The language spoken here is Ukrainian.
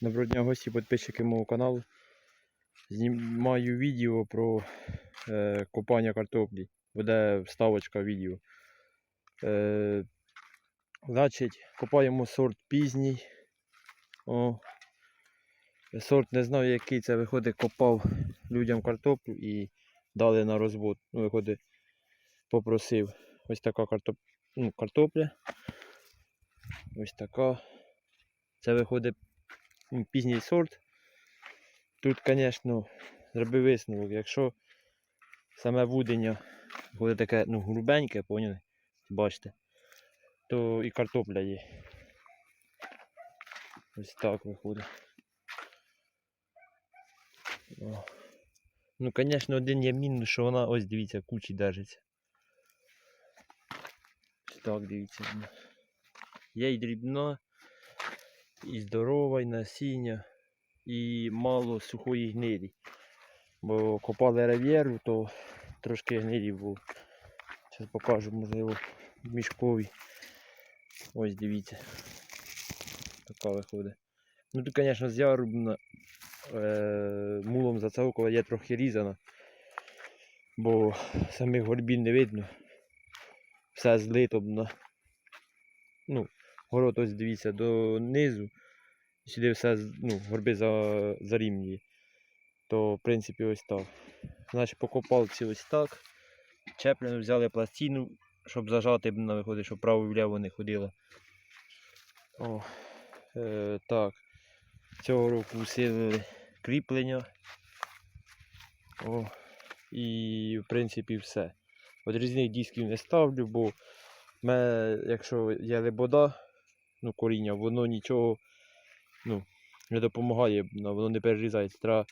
Доброго дня гості, підписчики мого каналу. Знімаю відео про е, копання картоплі. Буде вставочка відео. Е, значить, копаємо сорт пізній. О, сорт не знаю який це виходить, копав людям картоплю і дали на розвод. Ну, виходить, попросив. Ось така картоп... ну, картопля. Ось така. Це виходить пізній сорт. Тут, звісно, зроби висновок, якщо саме вудення буде таке ну, грубеньке, поняли? Бачите, то і картопля є. Ось так виходить. О. Ну, звісно, один є мінус, що вона, ось дивіться, кучі держиться. Ось так, дивіться. Є і дрібна, і здорова, і насіння, і мало сухої гнилі. Бо копали рев'єру, то трошки гнилі було. Зараз покажу, можливо, мішкові. Ось дивіться. Така виходить. Ну тут, звісно, з'ярубна е, мулом зацовкова є трохи різана, бо самих горбін не видно. Все злито. Ну, город ось дивіться до низу. І Сюди все ну, горби за, зарівнює. То, в принципі, ось так. Значить, по копалці ось так. Чепляну взяли пластину, щоб зажати на виходить, щоб право вліво не ходило. О, е, так. Цього року усилили кріплення. О, і в принципі все. От різних дисків не ставлю, бо мене, якщо є лебода, ну коріння, воно нічого ну, не допомагає, воно не перерізається. Треба